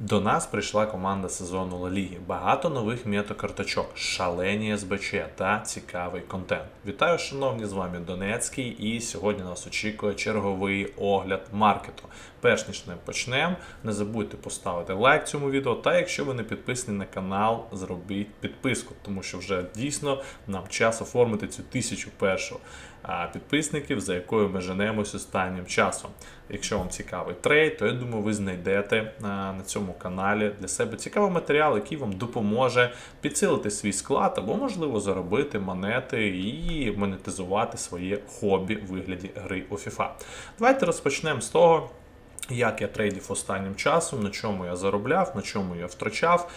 До нас прийшла команда сезону Ла Ліги. Багато нових метакарточок, шалені СБЧ та цікавий контент. Вітаю, шановні, з вами Донецький, і сьогодні нас очікує черговий огляд маркету. Перш ніж ми почнемо, не забудьте поставити лайк цьому відео. Та якщо ви не підписані на канал, зробіть підписку, тому що вже дійсно нам час оформити цю тисячу першу підписників, за якою ми женемось останнім часом. Якщо вам цікавий трейд, то я думаю, ви знайдете на цьому каналі для себе цікавий матеріал, який вам допоможе підсилити свій склад або, можливо, заробити монети і монетизувати своє хобі в вигляді гри у FIFA. Давайте розпочнемо з того. Як я трейдив останнім часом, на чому я заробляв, на чому я втрачав.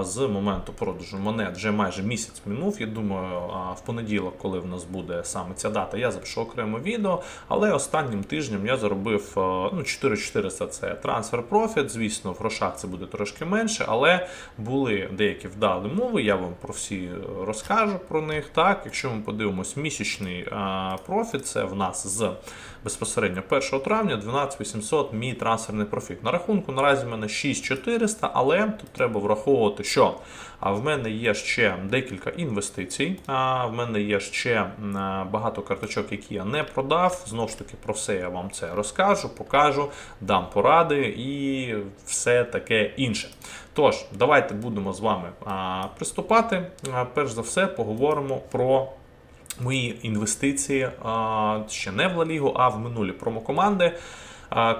З моменту продажу монет вже майже місяць минув. Я думаю, в понеділок, коли в нас буде саме ця дата, я запишу окремо відео. Але останнім тижнем я заробив ну, 4400 це трансфер профіт. Звісно, в грошах це буде трошки менше, але були деякі вдалі мови. Я вам про всі розкажу про них. Так, якщо ми подивимось, місячний профіт, це в нас з безпосередньо 1 травня 12800 мій трансферний профіт. На рахунку наразі в мене 6400, але тут треба враховувати, що в мене є ще декілька інвестицій. А в мене є ще багато карточок, які я не продав. Знову ж таки, про все я вам це розкажу, покажу, дам поради і все таке інше. Тож, давайте будемо з вами приступати. Перш за все, поговоримо про мої інвестиції ще не в Ла Лігу, а в минулі промокоманди.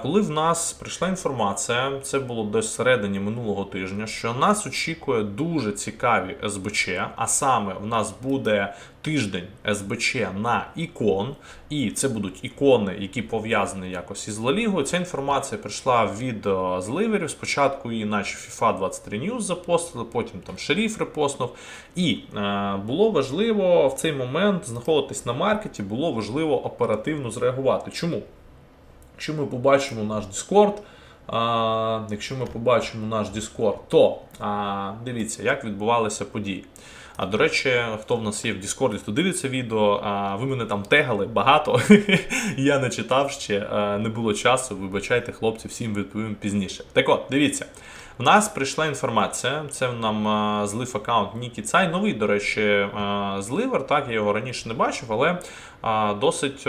Коли в нас прийшла інформація, це було десь середині минулого тижня, що нас очікує дуже цікаві СБЧ, а саме в нас буде тиждень СБЧ на ікон, і це будуть ікони, які пов'язані якось із Ла Лігою. Ця інформація прийшла від е, зливерів. Спочатку її, наче FIFA 23 News запостили, потім там шеріф репостнув. І е, було важливо в цей момент знаходитись на маркеті, було важливо оперативно зреагувати. Чому? Якщо ми побачимо наш Discord, а, якщо ми побачимо наш Discord, то а, дивіться, як відбувалися події. А до речі, хто в нас є в Discord, хто дивиться відео, а, ви мене там тегали багато. Я не читав ще, не було часу. Вибачайте, хлопці, всім відповім пізніше. Так от, дивіться. В нас прийшла інформація, це нам злив аккаунт Нікі Цай. Новий, до речі, а, зливер. Так, я його раніше не бачив, але досить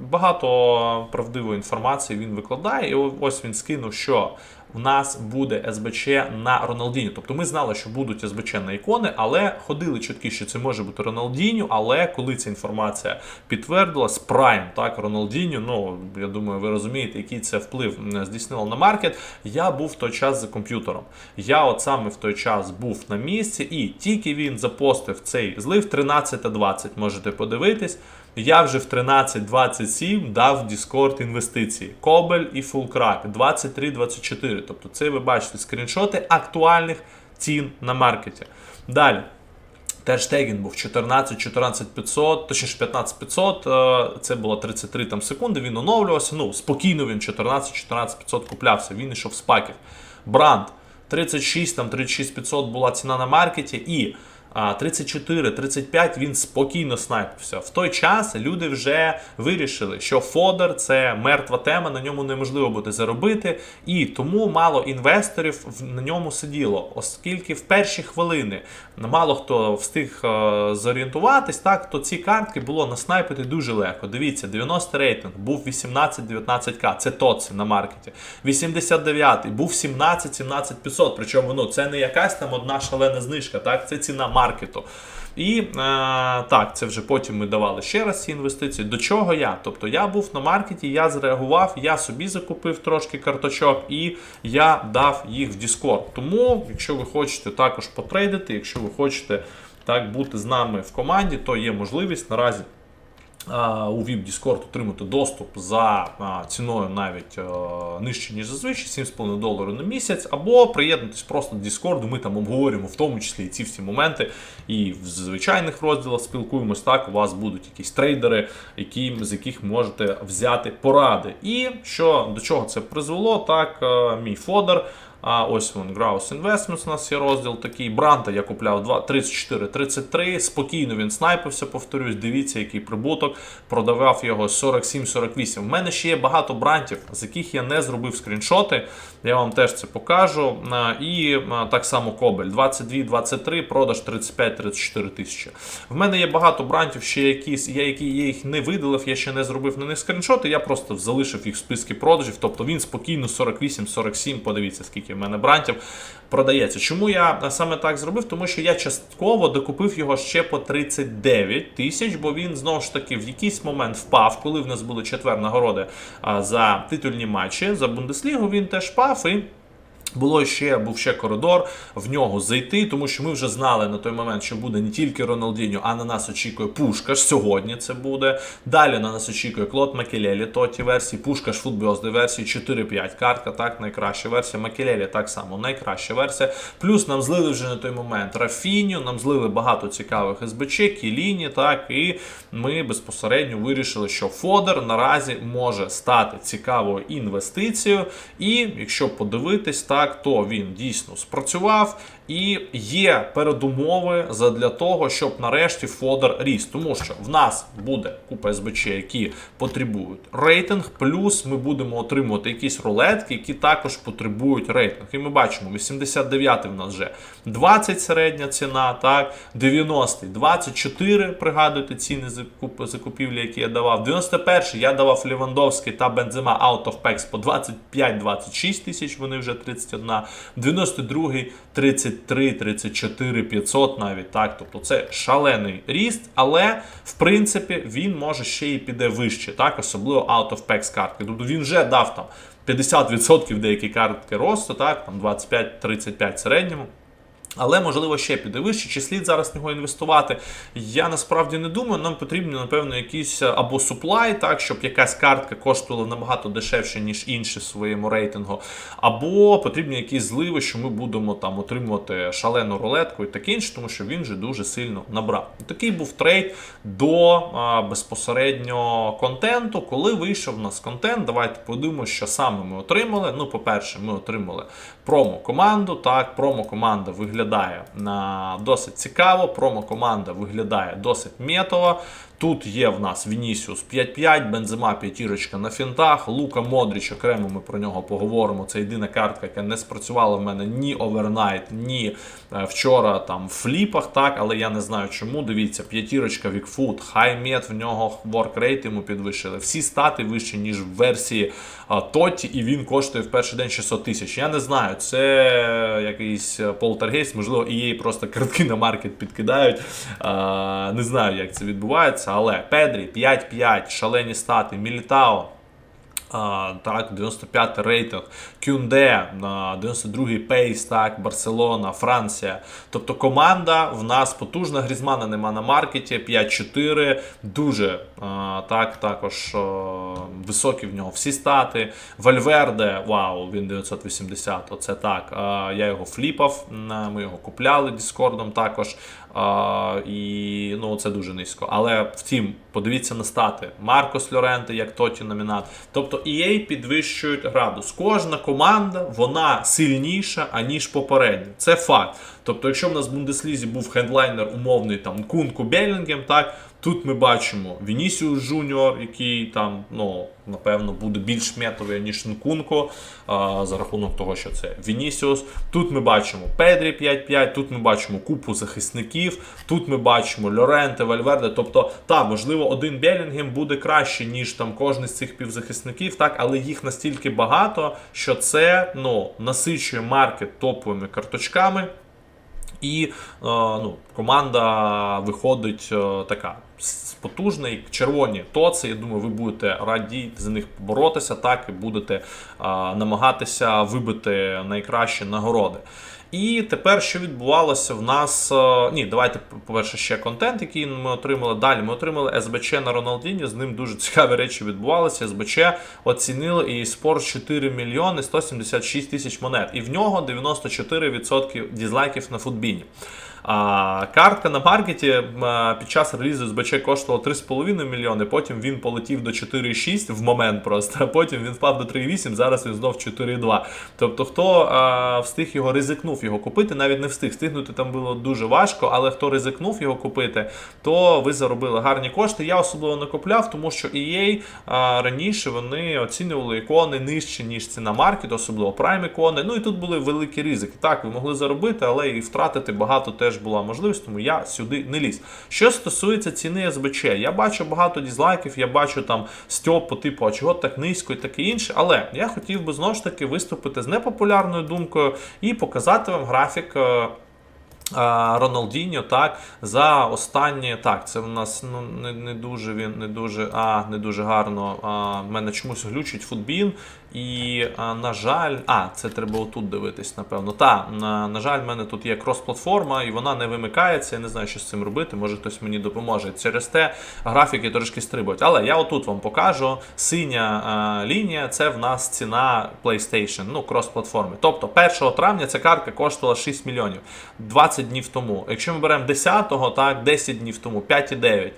багато правдивої інформації він викладає. І ось він скинув, що в нас буде СБЧ на Роналдіню. Тобто ми знали, що будуть СБЧ на ікони, але ходили чутки, що це може бути Роналдіню. Але коли ця інформація підтвердилась, Прайм, так, Роналдіню, ну я думаю, ви розумієте, який це вплив здійснило на маркет. Я був в той час за комп'ютером. Я от саме в той час був на місці, і тільки він запостив цей злив 13.20, можете подивитись. Я вже в 13.27 дав Discord інвестиції. Кобель і Фулкрак 23.24. Тобто це ви бачите скріншоти актуальних цін на маркеті. Далі. Терштеген був 14, 14 500, точніше 15 500, е, це було 33 там, секунди, він оновлювався, ну, спокійно він 14, 14 500 куплявся, він йшов з паків. Бранд 36, там 36 500 була ціна на маркеті, і а, 34, 35 він спокійно снайпився. В той час люди вже вирішили, що фодер це мертва тема, на ньому неможливо буде заробити, і тому мало інвесторів на ньому сиділо, оскільки в перші хвилини мало хто встиг е, зорієнтуватись, так то ці картки було наснайпити дуже легко. Дивіться, 90 рейтинг був 18-19к, це тоці на маркеті. 89 був 17-17 500, причому ну, це не якась там одна шалена знижка, так, це ціна маркету. І е, так, це вже потім ми давали ще раз ці інвестиції. До чого я? Тобто я був на маркеті, я зреагував, я собі закупив трошки карточок і я дав їх в Discord. Тому, якщо ви хочете також потрейдити, якщо ви хочете так бути з нами в команді, то є можливість наразі. У VIP Discord отримати доступ за ціною навіть е, нижче, ніж зазвичай, 7,5 доларів на місяць, або приєднатись просто до Discord, ми там обговорюємо в тому числі і ці всі моменти, і в звичайних розділах спілкуємось. Так, у вас будуть якісь трейдери, які, з яких можете взяти поради. І що до чого це призвело, так, е, мій фодер А ось він, Grouse Investments, у нас є розділ такий. Бранта я купляв 34, 33. Спокійно він снайпився, повторюсь. Дивіться, який прибуток. Продавав його 47-48. В мене ще є багато брантів, з яких я не зробив скріншоти. Я вам теж це покажу. І так само Кобель 22-23, продаж 35-34 тисячі. В мене є багато брантів, ще якісь, я, які я їх не видалив, я ще не зробив на них скріншоти. Я просто залишив їх в списки продажів. Тобто він спокійно 48-47. Подивіться, скільки в мене брантів продається. Чому я саме так зробив? Тому що я частково докупив його ще по 39 тисяч, бо він знову ж таки в якийсь момент впав, коли в нас були четвер нагороди за титульні матчі за Бундеслігу. Він теж впав і. Було ще був ще коридор в нього зайти, тому що ми вже знали на той момент, що буде не тільки Роналдіньо, а на нас очікує Пушкаш. Сьогодні це буде. Далі на нас очікує Клод Макелелі, тоті версії, Пушкаш Футбіозди версії 4-5. Картка, так, найкраща версія. Макелелі так само, найкраща версія. Плюс нам злили вже на той момент Рафіню, нам злили багато цікавих СБЧ, Кіліні, так, і ми безпосередньо вирішили, що Фодер наразі може стати цікавою інвестицією. І якщо подивитись, так то він дійсно спрацював. І є передумови для того, щоб нарешті фодер ріс. Тому що в нас буде купа СБЧ, які потребують рейтинг, плюс ми будемо отримувати якісь рулетки, які також потребують рейтинг. І ми бачимо, 89-й в нас вже 20 середня ціна, так, 90-й 24, пригадуйте ціни закупівлі, які я давав. 91-й я давав Лівандовський та Бензема Out of Packs по 25-26 тисяч, вони вже 31. 92-й 33, 34, 500 навіть так. Тобто це шалений ріст, але в принципі він може ще і піде вище, так, особливо out of packs картки. Тобто він вже дав там 50% деякі картки росту, так, там 25-35 в середньому. Але можливо ще піде вище, чи слід зараз в нього інвестувати. Я насправді не думаю. Нам потрібно, напевно, якийсь або суплай, так, щоб якась картка коштувала набагато дешевше, ніж інші в своєму рейтингу, або потрібні якісь зливи, що ми будемо там отримувати шалену рулетку і таке інше, тому що він вже дуже сильно набрав. Такий був трейд до а, безпосередньо контенту. Коли вийшов у нас контент, давайте подивимося, що саме ми отримали. Ну, по-перше, ми отримали промо-команду. Так, промо-команда виглядає на досить цікаво. Промо-команда виглядає досить метово. Тут є в нас Вінісіус 5-5, Бензема п'ятірочка на фінтах, Лука Модріч, окремо ми про нього поговоримо. Це єдина картка, яка не спрацювала в мене ні овернайт, ні е, вчора там в фліпах, так, але я не знаю чому. Дивіться, п'ятірочка Вікфут, хаймет в нього воркрейт йому підвищили. Всі стати вищі, ніж в версії Тоті, і він коштує в перший день 600 тисяч. Я не знаю, це якийсь полтергейст, можливо, і їй просто картки на маркет підкидають. Не знаю, як це відбувається. Але Педрі 5-5, шалені стати, Мілітао. Так, 95 рейтинг, Кюнде, 92-й пейс, так, Барселона, Франція. Тобто команда в нас потужна, Грізмана нема на маркеті, 5-4, дуже так, також високі в нього всі стати. Вальверде, вау, він 980, оце так. Я його фліпав, ми його купляли Діскордом також. І ну, це дуже низько. Але втім, подивіться на стати. Маркос Льоренте, як тоті номінат. Тобто EA підвищують градус. Кожна команда вона сильніша, аніж попередня. Це факт. Тобто, якщо в нас в Бундеслізі був хендлайнер умовний там Кунку Белінгем, так тут ми бачимо Вінісіус Жуніор, який там, ну, напевно, буде більш метовий, ніж Нкунко, а, за рахунок того, що це Вінісіус. Тут ми бачимо Педрі 5-5, тут ми бачимо купу захисників, тут ми бачимо Лоренте, Вальверде. Тобто, так, можливо, один Белінгем буде краще, ніж там кожен з цих півзахисників, так, але їх настільки багато, що це ну, насичує маркет топовими карточками. І е, ну, команда виходить е, така і червоні тоци. Я думаю, ви будете раді за них боротися, так і будете е, намагатися вибити найкращі нагороди. І тепер що відбувалося в нас? е, Ні, давайте, по-перше, ще контент, який ми отримали. Далі ми отримали СБЧ на Роналдіні. З ним дуже цікаві речі відбувалися. СБЧ оцінили і спорт 4 мільйони 176 тисяч монет. І в нього 94% дізлайків на футбіні. А картка на маркеті під час релізу СБЧ коштувала 3,5 мільйони, потім він полетів до 4,6 в момент просто, а потім він впав до 3,8, зараз він знов 4,2. Тобто, хто а, встиг його ризикнув його купити, навіть не встиг. Встигнути там було дуже важко, але хто ризикнув його купити, то ви заробили гарні кошти. Я особливо не купляв, тому що EA а, раніше вони оцінювали ікони нижче, ніж ціна маркету, особливо Prime ікони. Ну і тут були великі ризики. Так, ви могли заробити, але і втратити багато теж була можливість, тому я сюди не ліз. Що стосується ціни СБЧ, я бачу багато дізлайків, я бачу там стьопу, типу, а чого так низько і таке інше. Але я хотів би знову ж таки виступити з непопулярною думкою і показати вам графік. Роналдіньо, так, за останні, так, це в нас ну, не, не дуже він не дуже, а, не дуже гарно. А, мене чомусь глючить футбін. І, а, на жаль, а, це треба отут дивитись, напевно. Та, на, на жаль, в мене тут є крос-платформа, і вона не вимикається. Я не знаю, що з цим робити. Може хтось мені допоможе. Через те графіки трошки стрибають. Але я отут вам покажу. Синя а, лінія це в нас ціна PlayStation, ну, крос-платформи. Тобто 1 травня ця картка коштувала 6 мільйонів 20 днів тому. Якщо ми беремо 10-го, так, 10 днів тому, 5,9.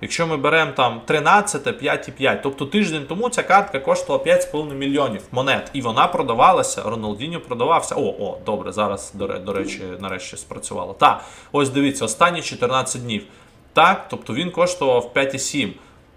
Якщо ми беремо там 13, 5,5, тобто тиждень тому ця картка коштувала 5,5 мільйонів монет, і вона продавалася. Роналдіньо продавався. О, о, добре, зараз до речі, нарешті спрацювало. Так, ось дивіться, останні 14 днів. Так, тобто він коштував 5,7.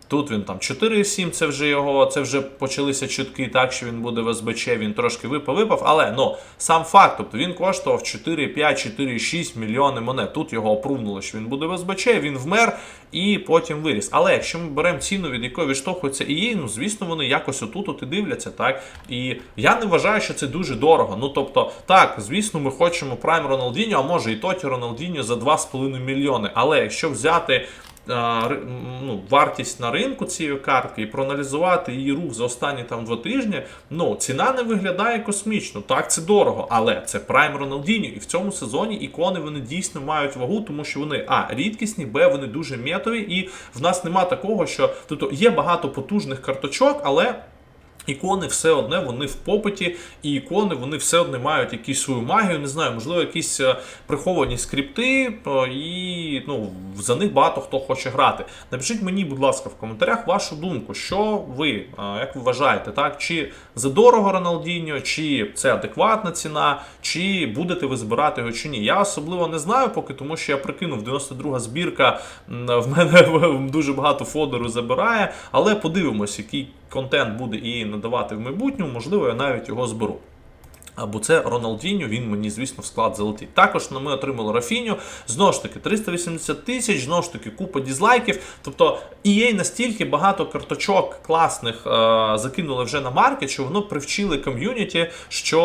Тут він там 4,7, це вже його, це вже почалися чутки, так що він буде в СБЧ, він трошки випав, випав. Але ну сам факт, тобто він коштував 4,5, 4,6 мільйони монет. Тут його опрувнуло, що він буде в СБЧ, він вмер і потім виріс. Але якщо ми беремо ціну, від якої відштовхується і ну звісно, вони якось отут от і дивляться, так. І я не вважаю, що це дуже дорого. Ну тобто, так, звісно, ми хочемо Prime Роналдіньо, а може і Тоті Роналдіньо за 2,5 мільйони. Але якщо взяти ну, вартість на ринку цієї картки і проаналізувати її рух за останні там два тижні, ну ціна не виглядає космічно. Так, це дорого, але це прайм Роналдіні. І в цьому сезоні ікони вони дійсно мають вагу, тому що вони а рідкісні, б вони дуже метові, і в нас нема такого, що тобто є багато потужних карточок, але. Ікони все одне, вони в попиті, і ікони вони все одне мають якусь свою магію, не знаю, можливо, якісь е, приховані скрипти, е, і ну, за них багато хто хоче грати. Напишіть мені, будь ласка, в коментарях вашу думку, що ви, е, як ви вважаєте, так? Чи задорого Роналдіньо, чи це адекватна ціна, чи будете ви збирати його чи ні. Я особливо не знаю поки, тому що я прикинув, 92 збірка в мене дуже багато фодеру забирає, але подивимось, який контент буде і надавати в майбутньому, можливо, я навіть його зберу. Або це Роналдіньо, він мені, звісно, в склад залетить. Також ми отримали Рафіню. Знову ж таки, 380 тисяч, знову ж таки, купа дізлайків. Тобто EA настільки багато карточок класних е, закинули вже на маркет, що воно привчили ком'юніті, що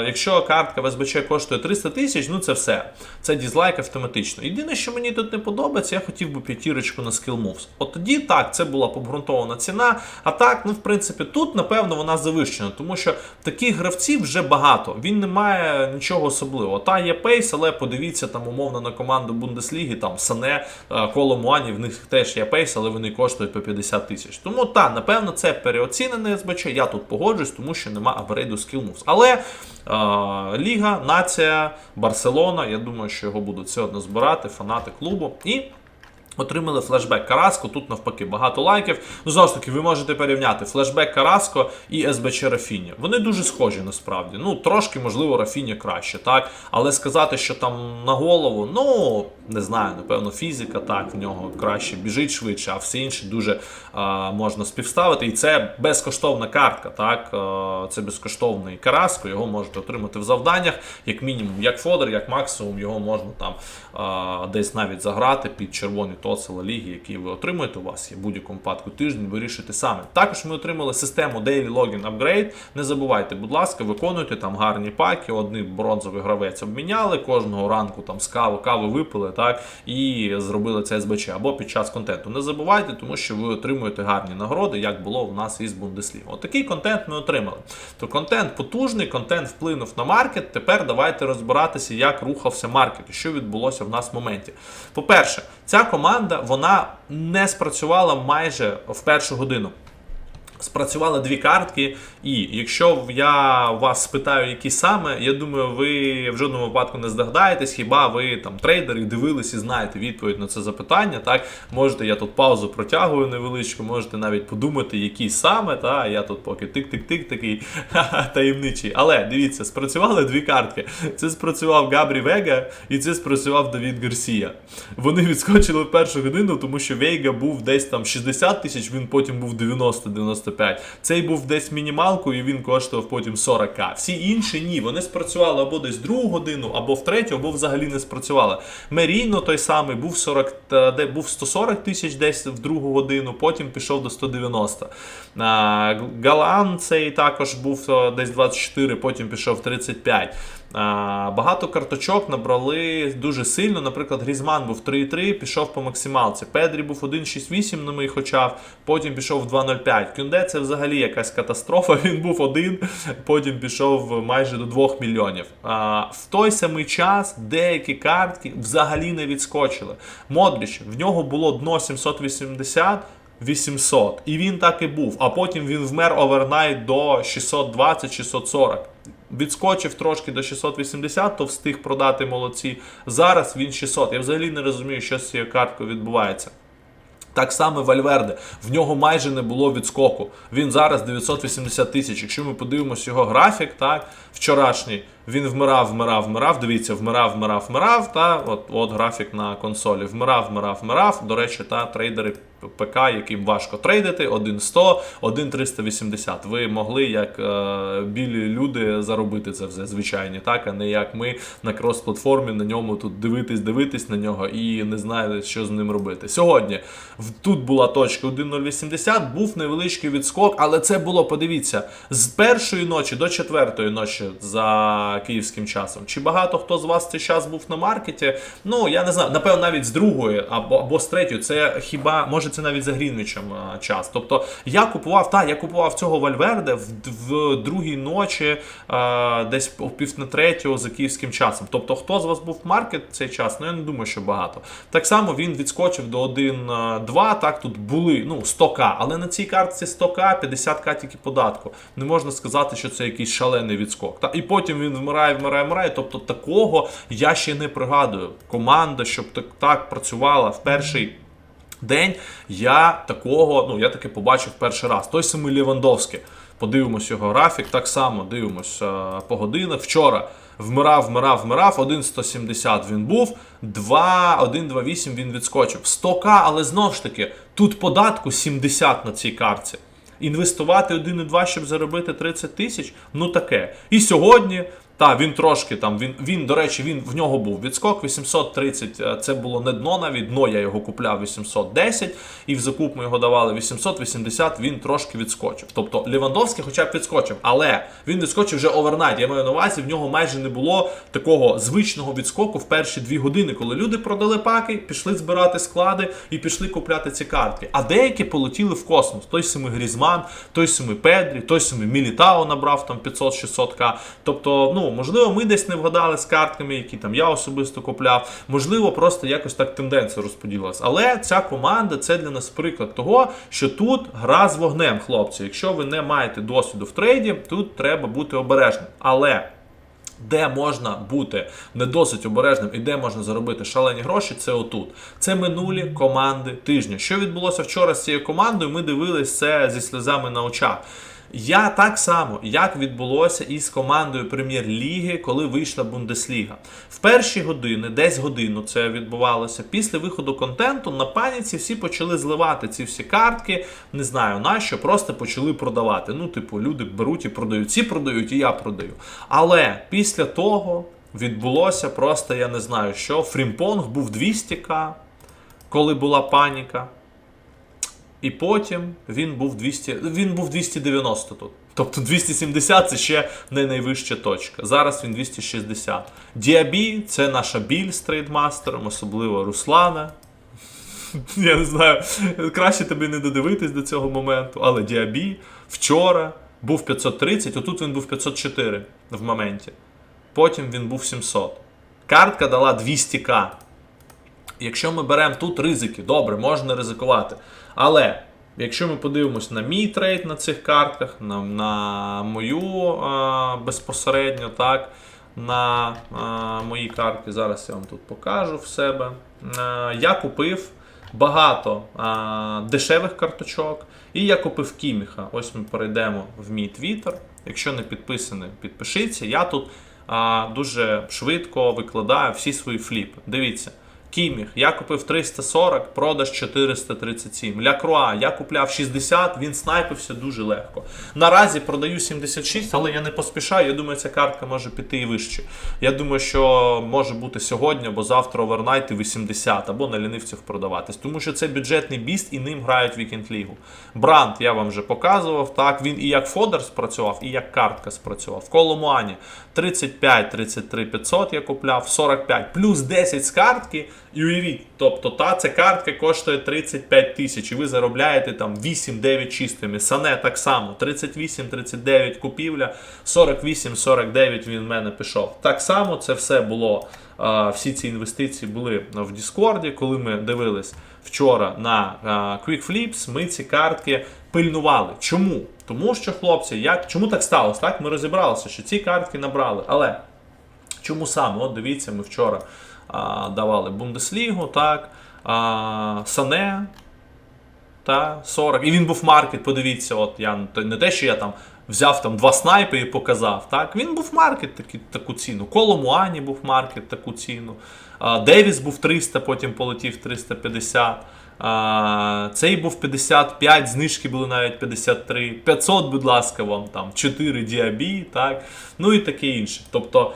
е, якщо картка в СБЧ коштує 300 тисяч, ну це все. Це дізлайк автоматично. Єдине, що мені тут не подобається, я хотів би п'ятірочку на Skill Moves. От тоді так, це була обґрунтована ціна. А так, ну в принципі, тут, напевно, вона завищена, тому що таких гравців вже багато. Він не має нічого особливого. Та є пейс, але подивіться там умовно на команду Бундесліги, там Сане, е, Коло Муані, в них теж є пейс, але вони коштують по 50 тисяч. Тому так, напевно, це переоцінене СБЧ. Я тут погоджуюсь, тому що нема апгрейду Moves. Але е, Ліга, Нація, Барселона, я думаю, що його будуть все одно збирати, фанати клубу. І Отримали флешбек Караско, тут навпаки багато лайків. Ну, знову ж таки, ви можете порівняти флешбек Караско і СБЧ Рафіні. Вони дуже схожі насправді. Ну, трошки, можливо, Рафіні краще, так? Але сказати, що там на голову, ну, не знаю, напевно, фізика, так, в нього краще біжить швидше, а все інше дуже а, можна співставити. І це безкоштовна картка, так? А, це безкоштовний Караско, його можете отримати в завданнях, як мінімум, як фодер, як максимум, його можна там а, десь навіть заграти під червоні тоцела ліги, які ви отримуєте. У вас є в будь-якому випадку тиждень, вирішите саме. Також ми отримали систему Daily Login Upgrade. Не забувайте, будь ласка, виконуйте там гарні паки. Одний бронзовий гравець обміняли кожного ранку там з кави, каву випили, так і зробили це СБЧ або під час контенту. Не забувайте, тому що ви отримуєте гарні нагороди, як було в нас із Бундесліги. Отакий контент ми отримали. То контент потужний, контент вплинув на маркет. Тепер давайте розбиратися, як рухався маркет і що відбулося в нас в моменті. По-перше, ця команда вона не спрацювала майже в першу годину. Спрацювали дві картки, і якщо я вас спитаю, які саме, я думаю, ви в жодному випадку не здогадаєтесь, хіба ви там трейдери дивились і знаєте відповідь на це запитання. Так можете, я тут паузу протягую невеличку, можете навіть подумати, які саме. Та я тут поки тик-тик-тик такий таємничий. Але дивіться, спрацювали дві картки. Це спрацював Габрі Вега і це спрацював Давід Гарсія. Вони відскочили в першу годину, тому що Вейга був десь там 60 тисяч, він потім був 90-95. Цей був десь мінімалкою, і він коштував потім 40к. Всі інші ні. Вони спрацювали або десь другу годину, або в третю, або взагалі не спрацювали. Меріно той самий був 40, де був 140 тисяч десь в другу годину, потім пішов до 190. А, Галан цей також був десь 24, потім пішов 35. Багато карточок набрали дуже сильно. Наприклад, Грізман був 3,3, пішов по максималці. Педрі був 1,68 на моїх очах, потім пішов в 2,05. Кюнде це взагалі якась катастрофа. Він був один, потім пішов майже до 2 мільйонів. А, В той самий час деякі картки взагалі не відскочили. Модріч, в нього було дно 780. 800. І він так і був. А потім він вмер овернайт до 620-640. Відскочив трошки до 680, то встиг продати молодці. Зараз він 600. Я взагалі не розумію, що з цією карткою відбувається. Так само Вальверде, в нього майже не було відскоку. Він зараз 980 тисяч. Якщо ми подивимося його графік, так, вчорашній, він вмирав, вмирав, вмирав. Дивіться, вмирав, вмирав, вмирав. Та от, от графік на консолі. Вмирав, вмирав, вмирав. До речі, та трейдери ПК, яким важко трейдити, 1.100, 1.380. Ви могли, як е, білі люди, заробити це все звичайні, так, а не як ми на крос-платформі на ньому тут дивитись, дивитись на нього і не знаєте, що з ним робити. Сьогодні тут була точка 1.080, був невеличкий відскок, але це було, подивіться, з першої ночі до четвертої ночі за київським часом. Чи багато хто з вас цей час був на маркеті? Ну, я не знаю, напевно, навіть з другої або, або з третьої. Це хіба може це навіть за Грінвічем час. Тобто я купував, та, я купував цього Вальверде в, в другій ночі, а, десь о пів на третю за київським часом. Тобто, хто з вас був в маркет цей час? Ну я не думаю, що багато. Так само він відскочив до 1.2, так тут були ну 100к, але на цій картці 100к, 50к тільки податку. Не можна сказати, що це якийсь шалений відскок. Та і потім він вмирає, вмирає, вмирає. Тобто такого я ще не пригадую. Команда, щоб так, так працювала в перший. День я такого, ну я таки побачив перший раз. Той самий Лівандовський. Подивимось його графік, так само дивимось е, по годинах. Вчора вмирав, вмирав, вмирав. 1,170 він був, 2, 1,28 він відскочив. 100к, але знову ж таки, тут податку 70 на цій картці. Інвестувати 1,2, щоб заробити 30 тисяч, ну таке. І сьогодні. Та, він трошки там, він, він, до речі, він в нього був відскок 830, е, це було не дно навіть, дно я його купляв 810, і в закуп ми його давали 880, він трошки відскочив. Тобто Лівандовський хоча б відскочив, але він відскочив вже овернайт. Я маю на увазі, в нього майже не було такого звичного відскоку в перші дві години, коли люди продали паки, пішли збирати склади і пішли купляти ці картки. А деякі полетіли в космос. Той самий Грізман, той самий Педрі, той самий Мілітао набрав там 500-600к. Тобто, ну можливо, ми десь не вгадали з картками, які там я особисто купляв. Можливо, просто якось так тенденція розподілилась. Але ця команда це для нас приклад того, що тут гра з вогнем, хлопці. Якщо ви не маєте досвіду в трейді, тут треба бути обережним. Але. Де можна бути не досить обережним і де можна заробити шалені гроші, це отут. Це минулі команди тижня. Що відбулося вчора з цією командою? Ми дивились це зі сльозами на очах. Я так само, як відбулося із командою прем'єр-ліги, коли вийшла Бундесліга. В перші години, десь годину це відбувалося. Після виходу контенту на паніці всі почали зливати ці всі картки. Не знаю на що, просто почали продавати. Ну, типу, люди беруть і продають. Ці продають, і я продаю. Але після того відбулося просто, я не знаю що. Фрімпонг був 200к, коли була паніка. І потім він був 200, він був 290 тут. Тобто 270 це ще не найвища точка. Зараз він 260. Діабі це наша біль з трейдмастером, особливо Руслана. Я не знаю, краще тобі не додивитись до цього моменту, але Діабі вчора був 530, отут він був 504 в моменті. Потім він був 700. Картка дала 200к. Якщо ми беремо тут ризики, добре, можна ризикувати. Але Якщо ми подивимось на мій трейд на цих картках, на, на мою а, безпосередньо, так, на а, моїй карті, зараз я вам тут покажу в себе. А, я купив багато а, дешевих карточок, і я купив Кіміха. Ось ми перейдемо в мій твіттер. Якщо не підписаний, підпишіться. Я тут а, дуже швидко викладаю всі свої фліпи. Дивіться. Кіміх, я купив 340, продаж 437. Лякруа, я купляв 60, він снайпився дуже легко. Наразі продаю 76, але я не поспішаю. Я думаю, ця картка може піти і вище. Я думаю, що може бути сьогодні або завтра овернайт і 80, або на лінивцях продаватись. Тому що це бюджетний біст і ним грають Вікенд Лігу. Бранд я вам вже показував. Так, він і як фодер спрацював, і як картка спрацював. Коломуані 35, 33 500 я купляв, 45, плюс 10 з картки. Уявіть, тобто та ця картка коштує 35 тисяч, і ви заробляєте там 8-9 чистими. Сане так само, 38-39 купівля, 48-49 він в мене пішов. Так само це все було. Всі ці інвестиції були в Діскорді, коли ми дивились вчора на а, Quick Flips, ми ці картки пильнували. Чому? Тому що, хлопці, як чому так сталося? Так, ми розібралися, що ці картки набрали. Але чому саме? От дивіться, ми вчора давали Бундеслігу, так, Сане та 40. І він був маркет, подивіться, от я не те, що я там взяв там два снайпи і показав. Так, він був маркет такі, таку ціну. Коло Муані був маркет таку ціну. А, Девіс був 300, потім полетів 350. А, цей був 55, знижки були навіть 53. 500, будь ласка, вам там 4 діабі, так, ну і таке інше. Тобто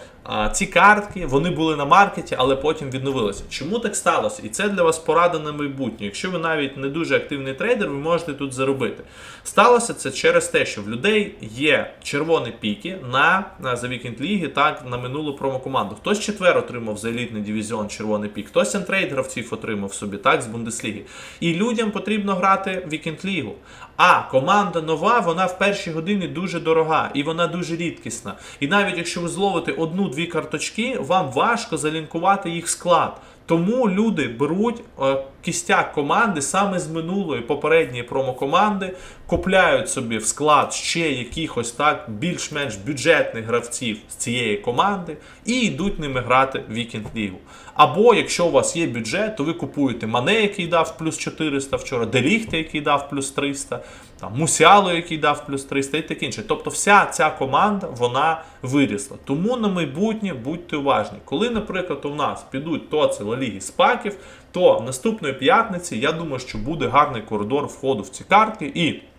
ці картки вони були на маркеті, але потім відновилися. Чому так сталося? І це для вас порада на майбутнє. Якщо ви навіть не дуже активний трейдер, ви можете тут заробити. Сталося це через те, що в людей є червоні піки на, на за вікенд ліги, так на минулу промокоманду. Хтось четвер отримав за елітний дивізіон червоний пік, хтось антрейд гравців отримав собі так з Бундесліги. І людям потрібно грати в вікенд лігу. А команда нова, вона в першій годині дуже дорога і вона дуже рідкісна. І навіть якщо ви зловите одну-дві карточки, вам важко залінкувати їх склад. Тому люди беруть е, кістяк команди саме з минулої попередньої промокоманди, купляють собі в склад ще якихось так більш-менш бюджетних гравців з цієї команди і йдуть ними грати в вікенд лігу. Або якщо у вас є бюджет, то ви купуєте Мане, який дав плюс 400 вчора, Деліхте, який дав плюс 300, там Мусіало, який дав плюс 300 і таке інше. Тобто вся ця команда вона вирісла. Тому на майбутнє будьте уважні. Коли, наприклад, у нас підуть тоци Ла Ліги Спаків, то наступної п'ятниці я думаю, що буде гарний коридор входу в ці картки і.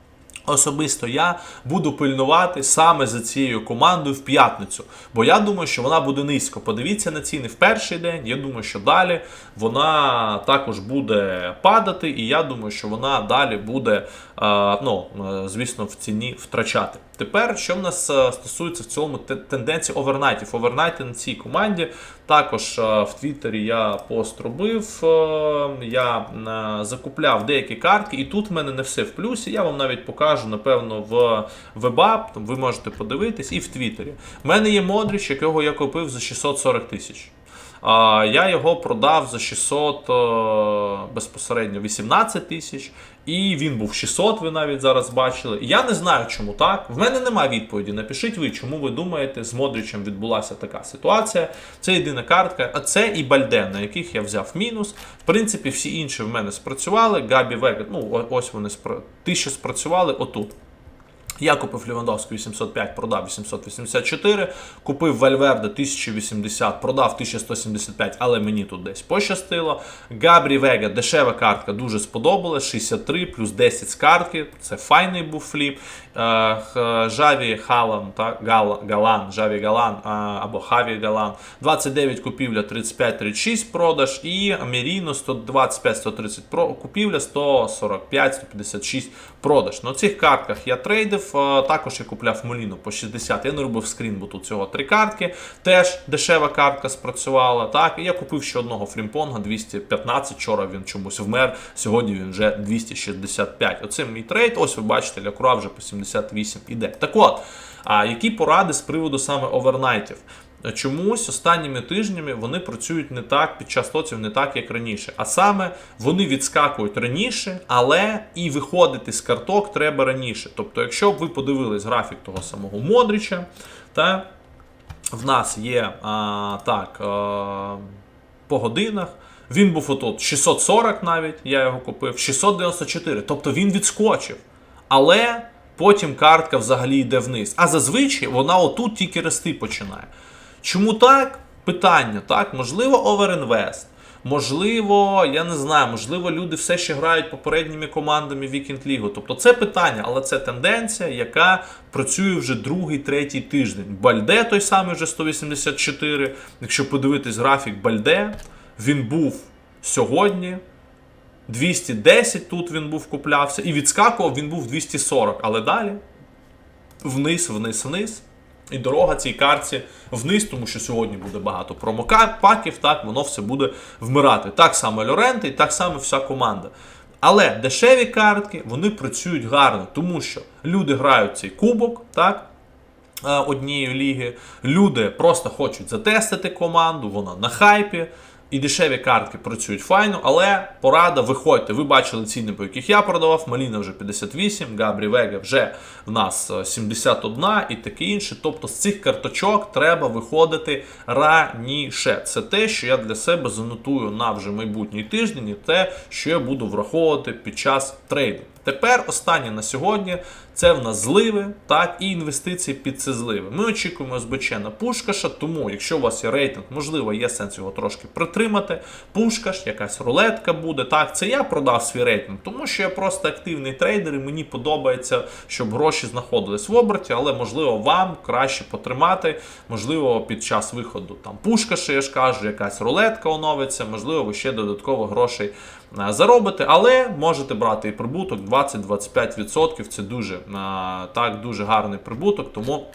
Особисто я буду пильнувати саме за цією командою в п'ятницю, бо я думаю, що вона буде низько. Подивіться на ціни в перший день. Я думаю, що далі вона також буде падати, і я думаю, що вона далі буде, е, ну е, звісно, в ціні втрачати. Тепер, що в нас е, стосується в цьому тенденції овернайтів. Овернайти на цій команді. Також е, в Твіттері я пост робив, е, я закупляв деякі картки, і тут в мене не все в плюсі. Я вам навіть покажу, напевно, в вебап, ви можете подивитись, і в Твіттері. У мене є Модріч, якого я купив за 640 тисяч. Я його продав за 600 е, безпосередньо 18 тисяч, і він був 600, ви навіть зараз бачили. Я не знаю, чому так. В мене немає відповіді. Напишіть ви, чому ви думаєте, з Модричем відбулася така ситуація. Це єдина картка, а це і Бальден, на яких я взяв мінус. В принципі, всі інші в мене спрацювали. Габі Вега, ну ось вони спра... ті, що спрацювали отут. Я купив Лівандовську 805, продав 884, купив Вальверде 1080, продав 1175, але мені тут десь пощастило. Габрі Вега, дешева картка, дуже сподобалась, 63 плюс 10 з картки, це файний був фліп. Е, Жаві Халан, та, Гал, Галан, Жаві Галан або Хаві Галан, 29 купівля, 35-36 продаж, і Міріно 125-130 купівля, 145-156 продаж. На цих картках я трейдив, е, також я купляв Моліну по 60. Я не робив скрін, бо тут цього три картки. Теж дешева картка спрацювала. Так, і я купив ще одного фрімпонга 215. Вчора він чомусь вмер. Сьогодні він вже 265. Оце мій трейд. Ось ви бачите, Лякура вже по 78 іде. Так от, а які поради з приводу саме овернайтів? Чомусь останніми тижнями вони працюють не так під час лоців, не так, як раніше. А саме вони відскакують раніше, але і виходити з карток треба раніше. Тобто, якщо б ви подивились графік того самого Модріча, та в нас є а, так а, по годинах. Він був отут 640 навіть, я його купив, 694. Тобто він відскочив. Але потім картка взагалі йде вниз. А зазвичай вона отут тільки рости починає. Чому так? Питання, так? Можливо, оверінвест. Можливо, я не знаю, можливо, люди все ще грають попередніми командами Вікінд Лігу. Тобто це питання, але це тенденція, яка працює вже другий, третій тиждень. Бальде той самий вже 184. Якщо подивитись графік Бальде, він був сьогодні. 210 тут він був куплявся, і відскакував він був 240. Але далі вниз, вниз, вниз. І дорога цій картці вниз, тому що сьогодні буде багато промокапаків, так воно все буде вмирати. Так само Лоренти і так само вся команда. Але дешеві картки вони працюють гарно, тому що люди грають цей кубок, так, е, однієї ліги. Люди просто хочуть затестити команду, вона на хайпі. І дешеві картки працюють файно, але порада, виходьте. Ви бачили ціни, по яких я продавав. Маліна вже 58, Габрі Вега вже в нас е, 71 і таке інше. Тобто з цих карточок треба виходити раніше. Це те, що я для себе занотую на вже майбутній тиждень, і те, що я буду враховувати під час трейду. Тепер останнє на сьогодні це в нас зливи, так, і інвестиції під ці зливи. Ми очікуємо СБЧ Пушкаша, тому якщо у вас є рейтинг, можливо, є сенс його трошки притримати. Пушкаш, якась рулетка буде. Так, це я продав свій рейтинг, тому що я просто активний трейдер і мені подобається, щоб гроші знаходились в оберті, але можливо вам краще потримати. Можливо, під час виходу там Пушкаша, я ж кажу, якась рулетка оновиться, можливо, ви ще додатково грошей заробите, але можете брати і прибуток 20-25%. Це дуже так дуже гарний прибуток, тому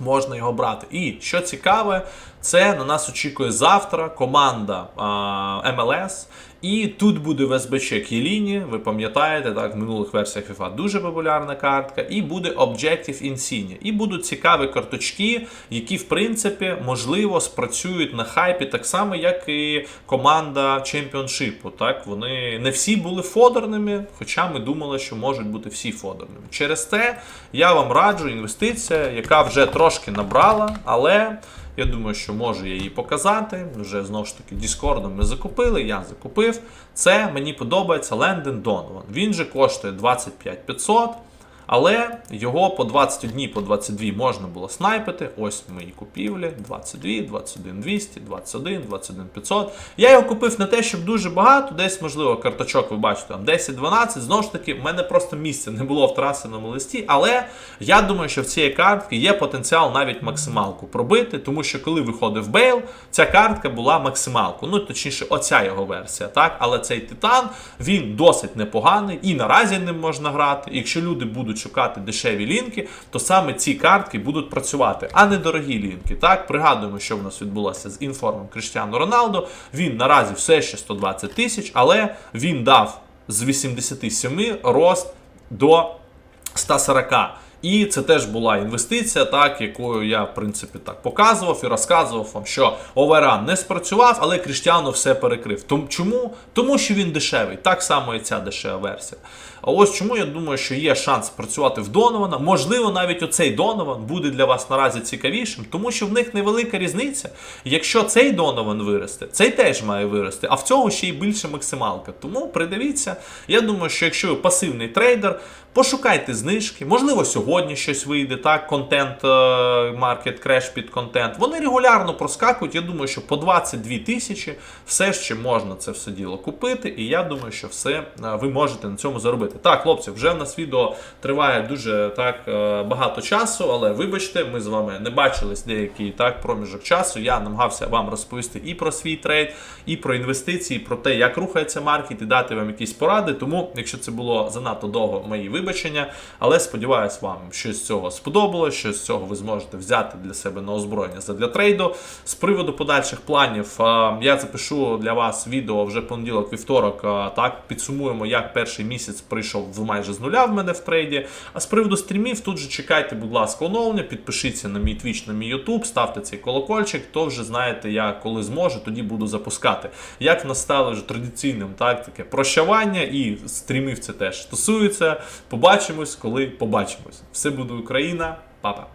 можна його брати. І що цікаве, це на нас очікує завтра команда а, МЛС. І тут буде в СБЧ Кіліні, ви пам'ятаєте, так, в минулих версіях FIFA дуже популярна картка, і буде Objective Insignia. І будуть цікаві карточки, які, в принципі, можливо, спрацюють на хайпі так само, як і команда чемпіоншипу. Так, вони не всі були фодерними, хоча ми думали, що можуть бути всі фодерними. Через те я вам раджу інвестиція, яка вже трошки набрала, але. Я думаю, що можу я її показати. Вже знову ж таки Діскордом ми закупили, я закупив. Це мені подобається Ленден Донован. Він же коштує 25 500. Але його по 20 дні, по 22 можна було снайпити. Ось мої купівлі: 22, 21 200, 21, 21 500. Я його купив не те, щоб дуже багато, десь, можливо, карточок, ви бачите, там 10-12. Знову ж таки, в мене просто місця не було в трасеному листі. Але я думаю, що в цієї картки є потенціал навіть максималку пробити, тому що коли виходив Бейл, ця картка була максималку. Ну, точніше, оця його версія. так? Але цей титан він досить непоганий і наразі ним можна грати. Якщо люди будуть шукати дешеві лінки, то саме ці картки будуть працювати, а не дорогі лінки. Так, пригадуємо, що в нас відбулося з інформом Криштіану Роналдо. Він наразі все ще 120 тисяч, але він дав з 87 рост до 140. І це теж була інвестиція, так якою я в принципі так показував і розказував вам, що Оверан не спрацював, але Кріштіану все перекрив. Тому чому? Тому що він дешевий. Так само і ця дешева версія. А ось чому я думаю, що є шанс працювати в Донована. Можливо, навіть оцей Донован буде для вас наразі цікавішим, тому що в них невелика різниця. Якщо цей Донован виросте, цей теж має вирости, а в цього ще й більше максималка. Тому придивіться. Я думаю, що якщо ви пасивний трейдер, пошукайте знижки. Можливо, сьогодні щось вийде. Так, контент, маркет, креш під контент. Вони регулярно проскакують. Я думаю, що по 22 тисячі все ще можна це все діло купити. І я думаю, що все е, ви можете на цьому заробити. Так, хлопці, вже в нас відео триває дуже так е, багато часу, але вибачте, ми з вами не бачились деякий так проміжок часу. Я намагався вам розповісти і про свій трейд, і про інвестиції, про те, як рухається маркет, і дати вам якісь поради. Тому, якщо це було занадто довго, мої вибачення. Але сподіваюсь, вам щось з цього сподобалось, щось з цього ви зможете взяти для себе на озброєння задля трейду. З приводу подальших планів е, я запишу для вас відео вже понеділок, вівторок. е, Так підсумуємо, як перший місяць прийшов в майже з нуля в мене в трейді. А з приводу стрімів, тут же чекайте, будь ласка, оновлення, підпишіться на мій твіч, на мій YouTube, ставте цей колокольчик, то вже знаєте, я коли зможу, тоді буду запускати. Як настало вже традиційним, так таке прощавання і стрімів це теж стосується. Побачимось, коли побачимось. Все буде Україна, папа.